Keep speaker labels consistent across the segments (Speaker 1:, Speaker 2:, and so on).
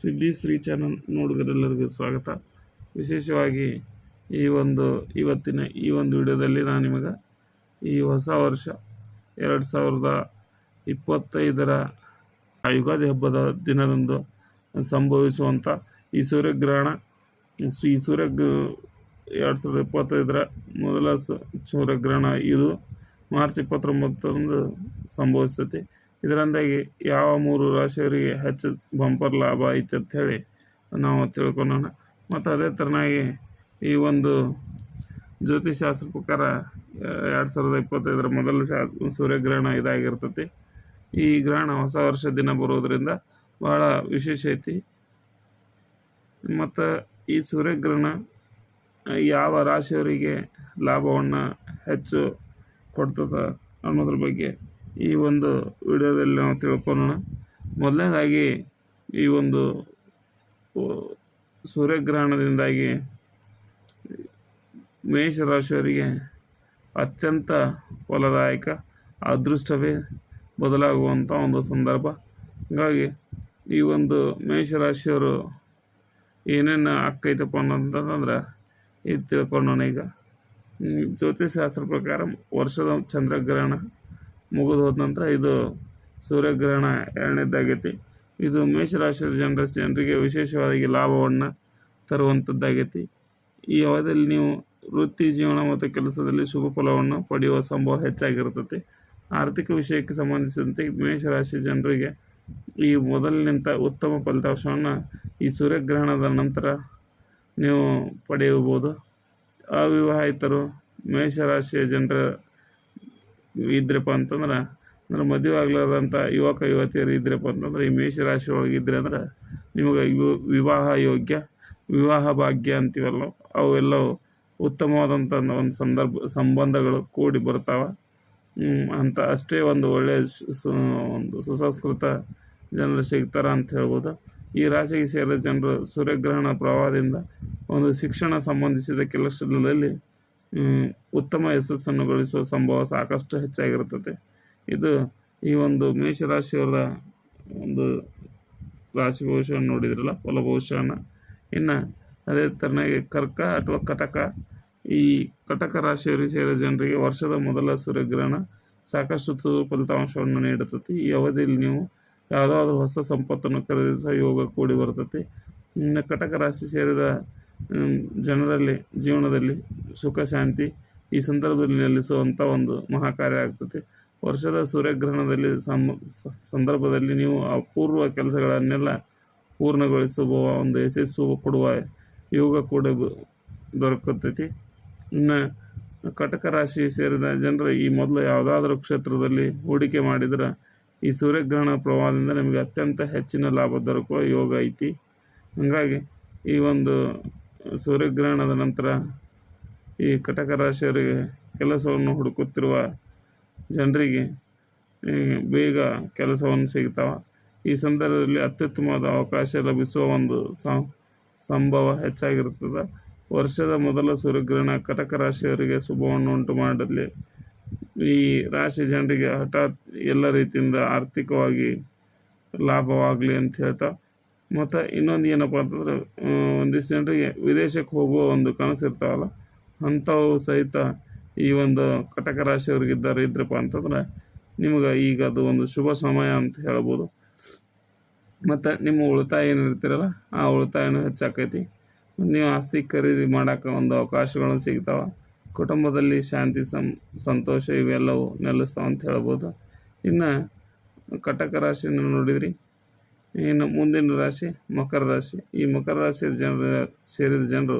Speaker 1: ಸುದ್ದಿ ಶ್ರೀ ಚಾನಲ್ ನೋಡುಗರೆಲ್ಲರಿಗೂ ಸ್ವಾಗತ. ವಿಶೇಷವಾಗಿ ಈ ಒಂದು ಇವತ್ತಿನ ಈ ಒಂದು ವಿಡಿಯೋದಲ್ಲಿ ನಾನು ನಿಮಗೆ ಈ ಹೊಸ ವರ್ಷ ಎರಡು ಸಾವಿರದ ಇಪ್ಪತ್ತೈದರ ಯುಗಾದಿ ಹಬ್ಬದ ದಿನದಂದು ಸಂಭವಿಸುವಂಥ ಈ ಸೂರ್ಯಗ್ರಹಣ. ಈ ಸೂರ್ಯ ಎರಡು ಸಾವಿರದ ಇಪ್ಪತ್ತೈದರ ಮೊದಲ ಸೂರ್ಯಗ್ರಹಣ ಇದು ಮಾರ್ಚ್ ಇಪ್ಪತ್ತೊಂಬತ್ತರಂದು ಸಂಭವಿಸ್ತೈತಿ. ಇದರಿಂದಾಗಿ ಯಾವ ಮೂರು ರಾಶಿಯವರಿಗೆ ಹೆಚ್ಚು ಬಂಪರ್ ಲಾಭ ಐತೆ ಅಂತ ಹೇಳಿ ನಾವು ತಿಳ್ಕೊಳ್ಳೋಣ ಮತ್ತು ಅದೇ ಥರನಾಗಿ ಈ ಒಂದು ಜ್ಯೋತಿಷಾಸ್ತ್ರ ಪ್ರಕಾರ ಎರಡು ಸಾವಿರದ ಇಪ್ಪತ್ತೈದರ ಮೊದಲ ಶಾ, ಸೂರ್ಯಗ್ರಹಣ ಇದಾಗಿರ್ತತಿ. ಈ ಗ್ರಹಣ ಹೊಸ ವರ್ಷ ದಿನ ಬರೋದರಿಂದ ಭಾಳ ವಿಶೇಷ ಐತಿ. ಮತ್ತು ಈ ಸೂರ್ಯಗ್ರಹಣ ಯಾವ ರಾಶಿಯವರಿಗೆ ಲಾಭವನ್ನು ಹೆಚ್ಚು ಕೊಡ್ತದೆ ಅನ್ನೋದ್ರ ಬಗ್ಗೆ ಈ ಒಂದು ವಿಡಿಯೋದಲ್ಲಿ ನಾವು ತಿಳ್ಕೊಳ್ಳೋಣ. ಮೊದಲನೇದಾಗಿ ಈ ಒಂದು ಸೂರ್ಯಗ್ರಹಣದಿಂದಾಗಿ ಮೇಷರಾಶಿಯವರಿಗೆ ಅತ್ಯಂತ ಫಲದಾಯಕ ಅದೃಷ್ಟವೇ ಬದಲಾಗುವಂಥ ಒಂದು ಸಂದರ್ಭ. ಹಾಗಾಗಿ ಈ ಒಂದು ಮೇಷರಾಶಿಯವರು ಏನೇನು ಆಕೈತಪ್ಪ ಅನ್ನೋದಂತಂದ್ರೆ ಇದು ತಿಳ್ಕೊಂಡೋಣ ಈಗ. ಹ್ಮ್, ಜ್ಯೋತಿಷಾಸ್ತ್ರ ಪ್ರಕಾರ ವರ್ಷದ ಚಂದ್ರಗ್ರಹಣ ಮುಗಿದು ಹೋದ ನಂತರ ಇದು ಸೂರ್ಯಗ್ರಹಣ ಎರಡನೇದಾಗೈತಿ. ಇದು ಮೇಷರಾಶಿಯ ಜನರ ಜನರಿಗೆ ವಿಶೇಷವಾಗಿ ಲಾಭವನ್ನು ತರುವಂಥದ್ದಾಗೈತಿ ಈ ಅವಧಿಯಲ್ಲಿ ನೀವು ವೃತ್ತಿ ಜೀವನ ಮತ್ತು ಕೆಲಸದಲ್ಲಿ ಶುಭ ಫಲವನ್ನು ಪಡೆಯುವ ಸಂಭವ ಹೆಚ್ಚಾಗಿರುತ್ತದೆ ಆರ್ಥಿಕ ವಿಷಯಕ್ಕೆ ಸಂಬಂಧಿಸಿದಂತೆ ಮೇಷರಾಶಿ ಜನರಿಗೆ ಈ ಮೊದಲಿನಿಂದ ಉತ್ತಮ ಫಲಿತಾಂಶವನ್ನು ಈ ಸೂರ್ಯಗ್ರಹಣದ ನಂತರ ನೀವು ಪಡೆಯಬಹುದು. ಅವಿವಾಹಿತರು, ಮೇಷರಾಶಿಯ ಜನರ ಇದ್ರಪ್ಪ ಅಂತಂದ್ರೆ, ಅಂದ್ರೆ ಮದುವೆ ಆಗ್ಲಾರ್ದಂಥ ಯುವಕ, ಯುವತಿಯರು ಇದ್ರಪ್ಪ ಅಂತಂದ್ರೆ, ಈ ಮೇಷರಾಶಿ ಒಳಗೆ ಇದ್ರೆ ಅಂದ್ರೆ, ನಿಮಗೆ ವಿವಾಹ ಯೋಗ್ಯ, ವಿವಾಹ ಭಾಗ್ಯ ಅಂತೀವಲ್ಲ ಅವೆಲ್ಲವೂ ಉತ್ತಮವಾದಂಥ ಒಂದು ಸಂದರ್ಭ, ಸಂಬಂಧಗಳು ಕೂಡಿ ಬರ್ತಾವೆ. ಅಂತ ಅಷ್ಟೇ ಒಂದು ಒಳ್ಳೆಯ ಒಂದು ಸುಸಂಸ್ಕೃತ ಜನರು ಸಿಗ್ತಾರೆ ಅಂತ ಹೇಳ್ಬೋದು. ಈ ರಾಶಿಗೆ ಸೇರಿದ ಜನರು ಸೂರ್ಯಗ್ರಹಣ ಪ್ರವಾಹದಿಂದ ಒಂದು ಶಿಕ್ಷಣ ಸಂಬಂಧಿಸಿದ ಕೆಲಸದಲ್ಲಿ ಉತ್ತಮ ಯಶಸ್ಸನ್ನು ಗಳಿಸುವ ಸಂಭವ ಸಾಕಷ್ಟು ಹೆಚ್ಚಾಗಿರುತ್ತದೆ. ಇದು ಈ ಒಂದು ಮೇಷರಾಶಿಯವರ ಒಂದು ರಾಶಿ ಭವಿಷ್ಯವನ್ನು ನೋಡಿದ್ರಲ್ಲ ಫಲ ಭವಿಷ್ಯವನ್ನು ಇನ್ನು ಅದೇ ಥರನಾಗಿ ಕರ್ಕ ಅಥವಾ ಕಟಕ. ಈ ಕಟಕ ರಾಶಿಯವರಿಗೆ ಸೇರಿದ ಜನರಿಗೆ ವರ್ಷದ ಮೊದಲ ಸೂರ್ಯಗ್ರಹಣ ಸಾಕಷ್ಟು ಫಲಿತಾಂಶವನ್ನು ನೀಡುತ್ತದೆ. ಈ ಅವಧಿಯಲ್ಲಿ ನೀವು ಯಾವುದಾದ್ರೂ ಹೊಸ ಸಂಪತ್ತನ್ನು ಖರೀದಿಸುವ ಯೋಗ ಕೂಡಿ ಬರ್ತದೆ ಇನ್ನು ಕಟಕ ರಾಶಿ ಸೇರಿದ ಜನರಲ್ಲಿ, ಜೀವನದಲ್ಲಿ ಸುಖ, ಶಾಂತಿ ಈ ಸಂದರ್ಭದಲ್ಲಿ ನೆಲೆಸುವಂಥ ಒಂದು ಮಹಾಕಾರ್ಯ ಆಗ್ತದೆ. ವರ್ಷದ ಸೂರ್ಯಗ್ರಹಣದಲ್ಲಿ ಸಮ ಸಂದರ್ಭದಲ್ಲಿ ನೀವು ಅಪೂರ್ವ ಕೆಲಸಗಳನ್ನೆಲ್ಲ ಪೂರ್ಣಗೊಳಿಸುವ ಒಂದು ಯಶಸ್ಸು ಕೊಡುವ ಯೋಗ ಕೂಡ ದೊರಕುತ್ತೈತಿ ಇನ್ನು ಕಟಕ ರಾಶಿ ಸೇರಿದ ಜನರು ಈ ಮೊದಲು ಯಾವುದಾದ್ರೂ ಕ್ಷೇತ್ರದಲ್ಲಿ ಹೂಡಿಕೆ ಮಾಡಿದ್ರೆ ಈ ಸೂರ್ಯಗ್ರಹಣ ಪ್ರಭಾವದಿಂದ ನಿಮಗೆ ಅತ್ಯಂತ ಹೆಚ್ಚಿನ ಲಾಭ ದೊರಕುವ ಯೋಗ ಐತಿ. ಹಾಗಾಗಿ ಈ ಒಂದು ಸೂರ್ಯಗ್ರಹಣದ ನಂತರ ಈ ಕಟಕ ರಾಶಿಯವರಿಗೆ ಕೆಲಸವನ್ನು ಹುಡುಕುತ್ತಿರುವ ಜನರಿಗೆ ಬೇಗ ಕೆಲಸವನ್ನು ಸಿಗ್ತಾವೆ ಈ ಸಂದರ್ಭದಲ್ಲಿ ಅತ್ಯುತ್ತಮವಾದ ಅವಕಾಶ ಲಭಿಸುವ ಒಂದು ಸಂಭವ ಹೆಚ್ಚಾಗಿರುತ್ತದೆ. ವರ್ಷದ ಮೊದಲ ಸೂರ್ಯಗ್ರಹಣ ಕಟಕ ರಾಶಿಯವರಿಗೆ ಶುಭವನ್ನು ಉಂಟು ಮಾಡಲಿ. ಈ ರಾಶಿ ಜನರಿಗೆ ಹಠಾತ್ ಎಲ್ಲ ರೀತಿಯಿಂದ ಆರ್ಥಿಕವಾಗಿ ಲಾಭವಾಗಲಿ ಅಂತ ಹೇಳ್ತಾ ಮತ್ತು ಇನ್ನೊಂದು ಏನಪ್ಪ ಅಂತಂದ್ರೆ ಒಂದಿಷ್ಟು ಜನರಿಗೆ ವಿದೇಶಕ್ಕೆ ಹೋಗುವ ಒಂದು ಕನಸು ಇರ್ತಾವಲ್ಲ, ಅಂಥವು ಸಹಿತ ಈ ಒಂದು ಕಟಕ ರಾಶಿಯವ್ರಿಗಿದ್ದಾರೆ ಇದ್ರಪ್ಪ ಅಂತಂದ್ರೆ, ನಿಮಗೆ ಈಗ ಅದು ಒಂದು ಶುಭ ಸಮಯ ಅಂತ ಹೇಳ್ಬೋದು. ಮತ್ತು ನಿಮ್ಮ ಉಳಿತಾಯ ಏನಿರ್ತೀರಲ್ಲ ಆ ಉಳಿತಾಯನೂ ಹೆಚ್ಚಾಕೈತಿ. ನೀವು ಆಸ್ತಿ ಖರೀದಿ ಮಾಡೋಕ್ಕೆ ಒಂದು ಅವಕಾಶಗಳು ಸಿಗ್ತಾವೆ. ಕುಟುಂಬದಲ್ಲಿ ಶಾಂತಿ, ಸಂ, ಸಂತೋಷ ಇವೆಲ್ಲವೂ ನೆಲೆಸ್ತಾವಂತ ಹೇಳ್ಬೋದು. ಇನ್ನು ಕಟಕ ರಾಶಿಯನ್ನು ನೋಡಿದ್ರಿ ಇನ್ನು ಮುಂದಿನ ರಾಶಿ ಮಕರ ರಾಶಿ. ಈ ಮಕರ ರಾಶಿಯ ಜನರ, ಸೇರಿದ ಜನರು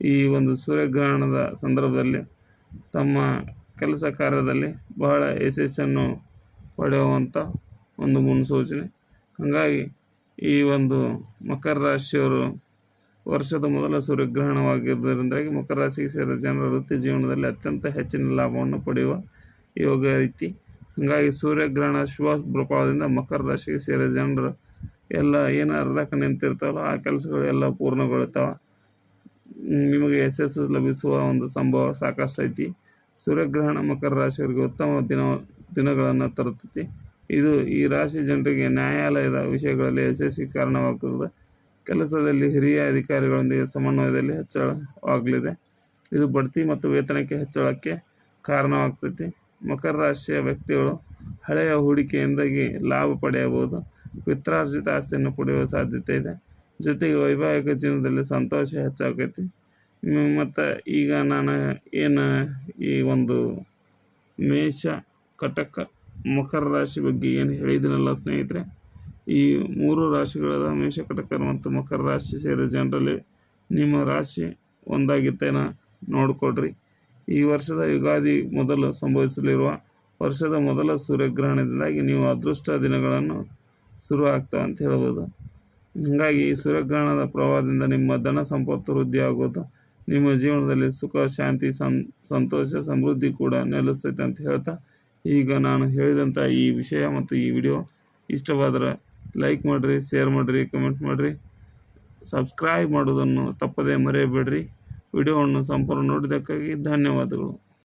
Speaker 1: ಈ ಒಂದು ಸೂರ್ಯಗ್ರಹಣದ ಸಂದರ್ಭದಲ್ಲಿ ತಮ್ಮ ಕೆಲಸ ಕಾರ್ಯದಲ್ಲಿ ಬಹಳ ಯಶಸ್ಸನ್ನು ಪಡೆಯುವಂಥ ಒಂದು ಮುನ್ಸೂಚನೆ. ಹಾಗಾಗಿ ಈ ಒಂದು ಮಕರ ರಾಶಿಯವರು ವರ್ಷದ ಮೊದಲ ಸೂರ್ಯಗ್ರಹಣವಾಗಿರುವುದರಿಂದಾಗಿ ಮಕರ ರಾಶಿಗೆ ಸೇರಿದ ಜನರ ವೃತ್ತಿ ಜೀವನದಲ್ಲಿ ಅತ್ಯಂತ ಹೆಚ್ಚಿನ ಲಾಭವನ್ನು ಪಡೆಯುವ ಯೋಗ ಐತಿ ಹಾಗಾಗಿ ಸೂರ್ಯಗ್ರಹಣ ಶುಭ ಪ್ರಭಾವದಿಂದ ಮಕರ ರಾಶಿಗೆ ಸೇರಿದ ಜನರು ಎಲ್ಲ ಏನು ಅರ್ಧಕ್ಕೆ ನಿಂತಿರ್ತಾವಲ್ಲ, ಆ ಕೆಲಸಗಳು ಎಲ್ಲ ಪೂರ್ಣಗೊಳ್ತಾವೆ ನಿಮಗೆ ಯಶಸ್ಸು ಲಭಿಸುವ ಒಂದು ಸಂಭವ ಸಾಕಷ್ಟು ಐತಿ. ಸೂರ್ಯಗ್ರಹಣ ಮಕರ ರಾಶಿಯವರಿಗೆ ಉತ್ತಮ ದಿನ, ದಿನಗಳನ್ನು ತರುತ್ತೈತಿ. ಇದು ಈ ರಾಶಿ ಜನರಿಗೆ ನ್ಯಾಯಾಲಯದ ವಿಷಯಗಳಲ್ಲಿ ಯಶಸ್ವಿ ಕಾರಣವಾಗುತ್ತದೆ ಕೆಲಸದಲ್ಲಿ ಹಿರಿಯ ಅಧಿಕಾರಿಗಳೊಂದಿಗೆ ಸಮನ್ವಯದಲ್ಲಿ ಹೆಚ್ಚಳವಾಗಲಿದೆ. ಇದು ಬಡ್ತಿ ಮತ್ತು ವೇತನಕ್ಕೆ ಹೆಚ್ಚಳಕ್ಕೆ ಕಾರಣವಾಗ್ತೈತಿ. ಮಕರ ರಾಶಿಯ ವ್ಯಕ್ತಿಗಳು ಹಳೆಯ ಹೂಡಿಕೆಯಿಂದಾಗಿ ಲಾಭ ಪಡೆಯಬಹುದು. ಪಿತ್ರಾರ್ಜಿತ ಆಸ್ತಿಯನ್ನು ಪಡೆಯುವ ಸಾಧ್ಯತೆ ಇದೆ. ಜೊತೆಗೆ ವೈವಾಹಿಕ ಜೀವನದಲ್ಲಿ ಸಂತೋಷ ಹೆಚ್ಚಾಗೈತಿ. ಮತ್ತು ಈಗ ನಾನು ಏನು ಈ ಒಂದು ಮೇಷ ಕಟಕ ಮಕರ ರಾಶಿ ಬಗ್ಗೆ ಏನು ಹೇಳಿದ್ದೀನಲ್ಲ ಸ್ನೇಹಿತರೆ, ಈ ಮೂರು ರಾಶಿಗಳಾದ ಮೇಷ ಕಟಕ ಮತ್ತು ಮಕರ ರಾಶಿ ಸೇರಿದ ಜನರಲ್ಲಿ ನಿಮ್ಮ ರಾಶಿ ಒಂದಾಗಿತ್ತೇನ ನೋಡಿಕೊಡ್ರಿ ಈ ವರ್ಷದ ಯುಗಾದಿ ಮೊದಲು ಸಂಭವಿಸಲಿರುವ ವರ್ಷದ ಮೊದಲ ಸೂರ್ಯಗ್ರಹಣದಿಂದಾಗಿ ನೀವು ಅದೃಷ್ಟ ದಿನಗಳನ್ನು ಶುರು ಆಗ್ತವೆ ಅಂತ ಹೇಳ್ಬೋದು. ಹೀಗಾಗಿ ಈ ಸೂರ್ಯಗ್ರಹಣದ ಪ್ರಭಾವದಿಂದ ನಿಮ್ಮ ಧನ ಸಂಪತ್ತು ವೃದ್ಧಿ ಆಗೋದು ನಿಮ್ಮ ಜೀವನದಲ್ಲಿ ಸುಖ, ಶಾಂತಿ ಸಂತೋಷ, ಸಮೃದ್ಧಿ ಕೂಡ ನೆಲೆಸ್ತೈತೆ ಅಂತ ಹೇಳ್ತಾ, ಈಗ ನಾನು ಹೇಳಿದಂಥ ಈ ವಿಷಯ ಮತ್ತು ಈ ವಿಡಿಯೋ ಇಷ್ಟವಾದರೆ ಲೈಕ್ ಮಾಡಿರಿ, ಶೇರ್ ಮಾಡಿರಿ, ಕಮೆಂಟ್ ಮಾಡಿರಿ. ಸಬ್ಸ್ಕ್ರೈಬ್ ಮಾಡೋದನ್ನು ತಪ್ಪದೇ ಮರೆಯಬೇಡ್ರಿ. ವಿಡಿಯೋವನ್ನು ಸಂಪೂರ್ಣ ನೋಡಿದ್ದಕ್ಕಾಗಿ ಧನ್ಯವಾದಗಳು.